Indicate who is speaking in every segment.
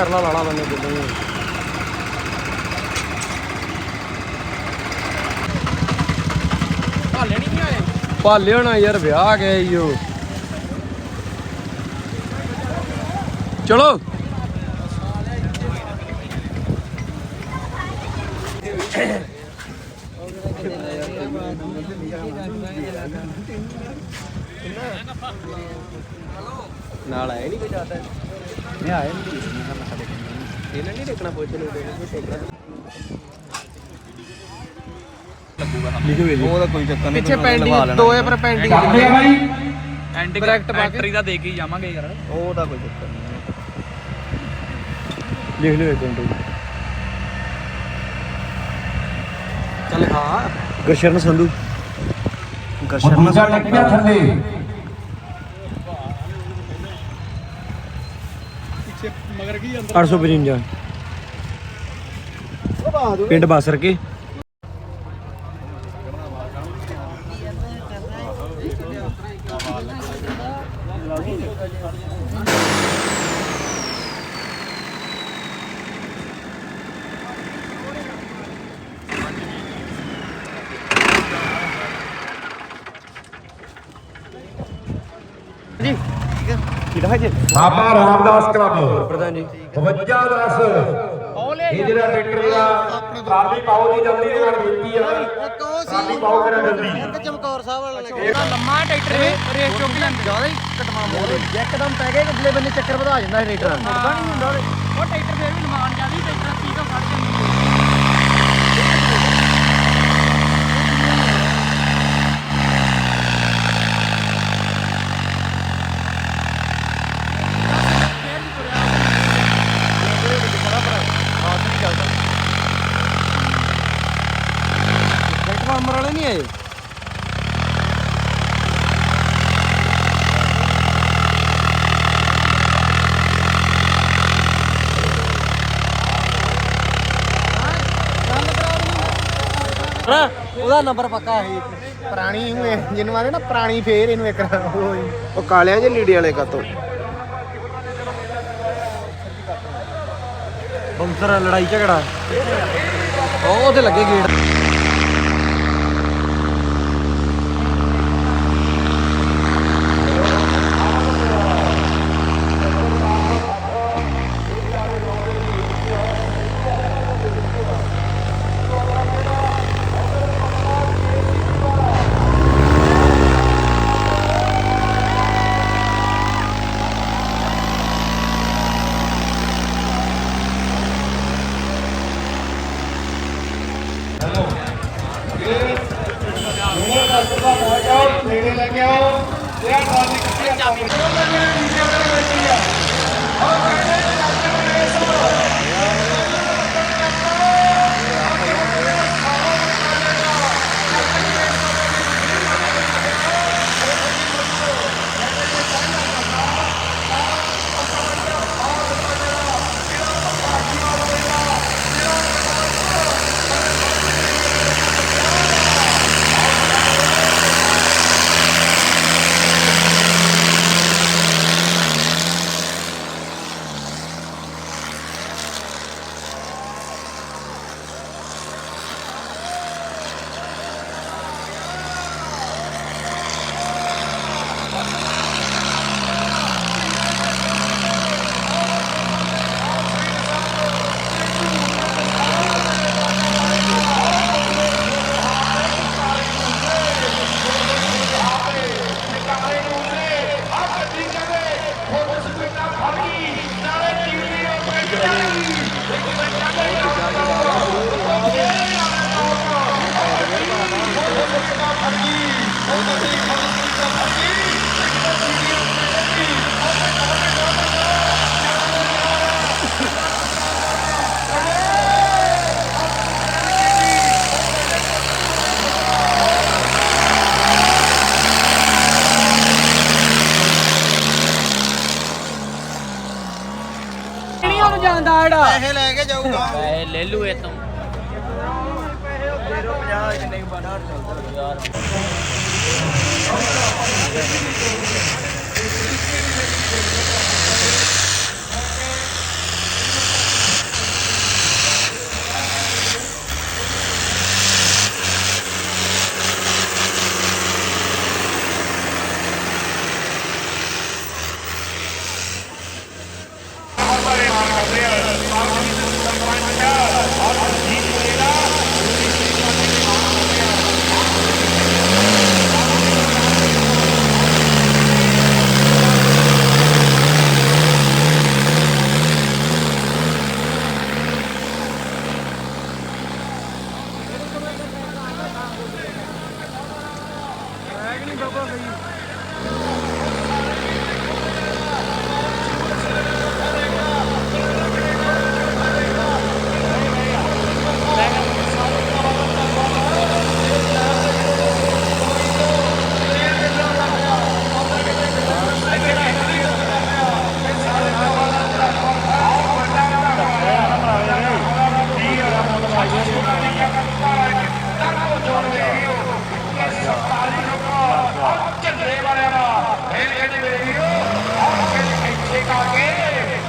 Speaker 1: ਇੱਥੇ ਕਰ ਲਾ ਲਾਲਾ ਬੰਦੇ ਜਿੱਦਾਂ
Speaker 2: ਹਾਲੇ ਨਹੀਂ ਆਏ?
Speaker 1: ਭਾਲੇ ਹੋਣਾ ਯਾਰ ਵਿਆਹ ਗਿਆ ਈਓ ਚਲੋ। ਨਾਲ ਆਇਆ ਨਹੀਂ ਕੋਈ ਜਾਂਦਾ
Speaker 2: ਨਹੀਂ ਆਏ
Speaker 1: ਇਹਨਾਂ ਦੇਖਣਾ ਪੁੱਛ
Speaker 2: ਕੋਈ ਚੱਕਰ ਨਹੀਂ
Speaker 1: ਪਿੱਛੇ ਪੈਂਡਿੰਗ ਦੋ ਹੈ ਪਰ ਪੈਂਡਿੰਗ
Speaker 3: ਕਰਦੇ ਆ ਬਾਈ।
Speaker 2: ਐਂਡਿੰਗ
Speaker 1: Correct ਪਾ ਕੇ।
Speaker 2: ਐਂਟਰੀ ਦਾ ਦੇ ਕੇ ਹੀ ਜਾਵਾਂਗੇ ਯਾਰ। ਉਹਦਾ ਕੋਈ ਚੱਕਰ ਨਹੀਂ
Speaker 1: ਲਿਖ ਲਿਓ ਇੱਕ ਮਿੰਟ ਚੱਲ ਖਾ ਗਰਸ਼ਨ ਸੰਧੂ।
Speaker 3: ਥੱਲੇ।
Speaker 1: 855 ਪਿੰਡ ਬਾਸਰ ਕੇ ਜੀ
Speaker 3: ਬਾਬਾ ਰਾਮਦਾਸ ਕਲੱਬ।
Speaker 1: ਪ੍ਰਧਾਨ ਜੀ।
Speaker 3: 52 10 ਇਹ ਜਿਹੜਾ ਟਰੈਕਟਰ ਦਾ ਟਰਾਲੀ ਪਾਓ ਦੀ ਜਲਦੀ ਦੇ ਨਾਲ ਬੇਨਤੀ ਆ। ਟਰਾਲੀ ਪਾਓ ਕਰਾਂ ਜਲਦੀ
Speaker 1: ਚਮਕੌਰ ਸਾਹਿਬ ਵਾਲਾ
Speaker 2: ਇਹਦਾ ਲੰਮਾ ਟਰੈਕਟਰ ਰੇਸ ਚੁੱਕ ਲੈਂਦੇ।
Speaker 1: ਜ਼ਿਆਦਾ ਹੀ ਕਟਵਾ ਮੋੜ। ਇੱਕਦਮ ਪੈ ਗਏ ਅਗਲੇ ਬੰਨੇ ਚੱਕਰ ਵਧਾ ਜਾਂਦਾ ਇਹ ਟਰੈਕਟਰ।
Speaker 2: ਪਤਾ ਨਹੀਂ ਹੁੰਦਾ ਉਹ ਟਰੈਕਟਰ ਫੇਰ ਵੀ ਨਿਮਾਨ ਜਾਂਦੀ ਟਰੈਕਟਰ ਕੀ ਤੋਂ ਫੜ ਜਾਂਦੀ
Speaker 1: ਟਰਾਂਸਫਾਰਮਰ ਵਾਲੇ ਨਹੀਂ ਆਏ ਉਹਦਾ ਨੰਬਰ ਪੱਕਾ ਹੈ
Speaker 4: ਪੁਰਾਣੀ ਇਹਨੂੰ ਜਿਹਨੂੰ ਆਦੇ ਨਾ ਪੁਰਾਣੀ ਫੇਰ ਇਹਨੂੰ ਇੱਕ ਉਹ ਹੀ।
Speaker 1: ਉਹ ਕਾਲਿਆਂ ਜੇ ਲੀੜੇ ਵਾਲੇ ਕਾਤੋਂ? ਬੰਸਰ ਲੜਾਈ ਝਗੜਾ। ਉਹ ਉਹਦੇ ਲੱਗੇ ਗੇਟ।
Speaker 3: ਆਓ
Speaker 2: ਉਹਨੂੰ ਜਾਂਦਾ ਐਡਾ
Speaker 4: ਪੈਸੇ ਲੈ ਕੇ ਜਾਊਗਾ।
Speaker 2: ਪੈਸੇ ਲੈ ਲੂ ਇਹ ਤੋਂ।
Speaker 3: ਝੰਡੇ ਵਾਲਿਆਂ ਦਾ ਇਹ ਜਿਹੜੇ ਮੇਰੇ ਵੀਰੋ ਆਹ ਕੇ ਇੱਥੇ ਕਾ ਕੇ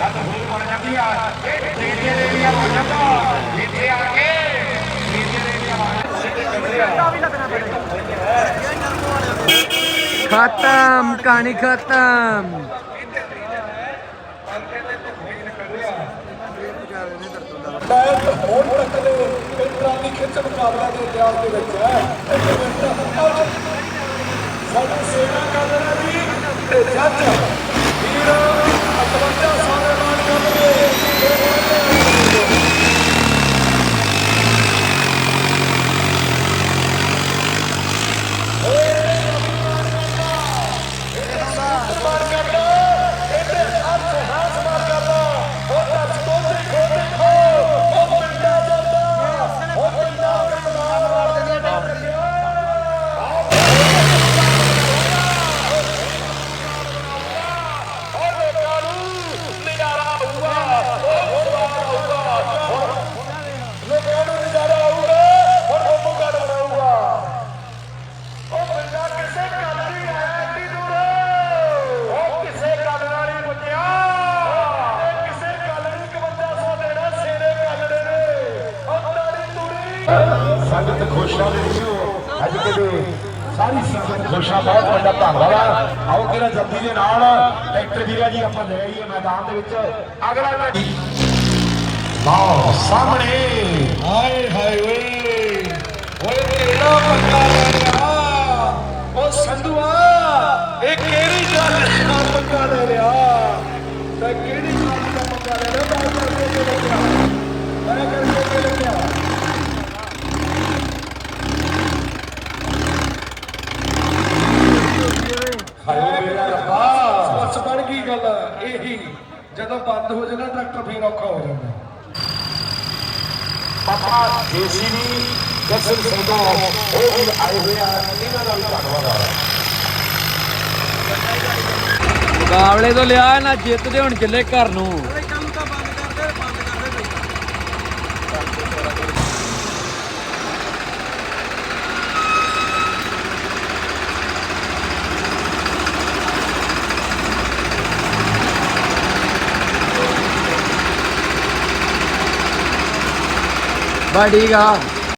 Speaker 3: ਗੱਲ ਹੋਰ ਬਣ ਜਾਂਦੀ ਆ ਇਹ ਤੇਰੇ ਦੇ ਵੀ ਬਣ ਜਾਂਦਾ ਇੱਥੇ ਆ ਕੇ ਤੇਰੇ ਦੇ ਵੀ
Speaker 1: ਖਤਮ, ਕਹਾਣੀ ਖਤਮ।
Speaker 3: ਹੁਣ ਤੱਕ ਦੇ ਪਿੰਡਾਂ ਦੀ ਖਿੱਚ ਮੁਕਾਬਲਾ ਦੇ ਇਤਿਹਾਸ ਦੇ ਵਿੱਚ ਹੈ ਸਾਡੀ ਸੇਵਾ ਕਰ ਵੀ ਤੇ ਜੱਜ ਵੀਰ 58 ਸਾਲੇ ਬਾਅਦ ਕਰਨਗੇ ਨਜ਼ਾਰਾ ਆਊਗਾ ਉਹ ਸਵਾਦ ਆਊਗਾ ਲੋਕਾਂ ਨੂੰ ਨਜ਼ਾਰਾ ਆਊਗਾ ਹੁਣ ਬੰਬੂ ਕਾਰਡ ਬਣਾਊਗਾ ਉਹ ਬੰਦਾ ਕਿਸੇ ਗੱਲ ਨਹੀਂ ਆਇਆ ਏਡੀ ਦੂਰ ਉਹ ਕਿਸੇ ਗੱਲ ਨਾਲ ਹੀ ਪੁੱਜਿਆ ਇਹ ਕਿਸੇ ਗੱਲ ਨਹੀਂ ਕਿ ਬੰਦਾ ਸੋ ਦੇਣਾ ਸੇਰੇ ਕੱਲੜੇ ਨੇ ਉਹ ਤਾੜੀ ਤੂੜੀ ਸੰਗਤ ਖੁਸ਼ਾ ਦੇ ਵੀਡੀਓ ਅੱਜ ਕਦੇ ਸਾਰੀ ਸੰਗਤ ਖੁਸ਼ਾ ਬਹੁਤ ਵੱਡਾ ਧੰਨਵਾਦ ਆ। ਆਓ ਕਿਹੜਾ ਜੱਦੀ ਦੇ ਨਾਲ ਟਰੈਕਟਰ ਵੀਰਾ ਜੀ ਆਪਾਂ ਲੈ ਆਈਏ ਮੈਦਾਨ ਦੇ ਵਿੱਚ। ਅਗਲਾ ਤੁਹਾਡੀ ਲਓ, ਸਾਹਮਣੇ। ਹਾਏ ਹਾਏ, ਓਏ। ਓਏ ਤੇਰਾ ਪੱਕਾ ਲੈ ਲਿਆ ਉਹ ਸੰਧੂਆ, ਇਹ ਕਿਹੜੀ ਗੱਲ ਦਾ ਪੱਕਾ ਲੈ ਲਿਆ ਤੇ ਕਿਹੜੀ ਗੱਲ ਦਾ ਪੱਕਾ ਲੈ ਲਿਆ ਮੈਂ ਕਰਕੇ ਕੇ ਲੈ ਗਿਆ ਮੈਂ ਕਰਕੇ ਕੇ ਲੈ ਗਿਆ ਹਾਏ ਮੇਰਾ ਰੱਬਾ। ਬਸ ਬਣ ਗਈ ਗੱਲ ਇਹੀ। ਜਦੋਂ ਬੰਦ ਹੋ ਜਾਣਾ ਟਰੈਕਟਰ ਫੇਰ ਔਖਾ ਹੋ ਜਾਂਦਾ। ਪਾਪਾ ਜੇਸੀਬੀ ਜਸਨ ਸਿੰਘ ਤੋਂ ਉਹ ਵੀ ਆਏ ਹੋਏ ਆ ਇਹਨਾਂ ਦਾ ਵੀ ਧੰਨਵਾਦ ਆ।
Speaker 1: ਮੁਕਾਬਲੇ ਤੋਂ ਲਿਆ ਨਾ ਜਿੱਤਦੇ ਹੁਣ ਚੱਲੇ ਘਰ ਨੂੰ। 卖第一啊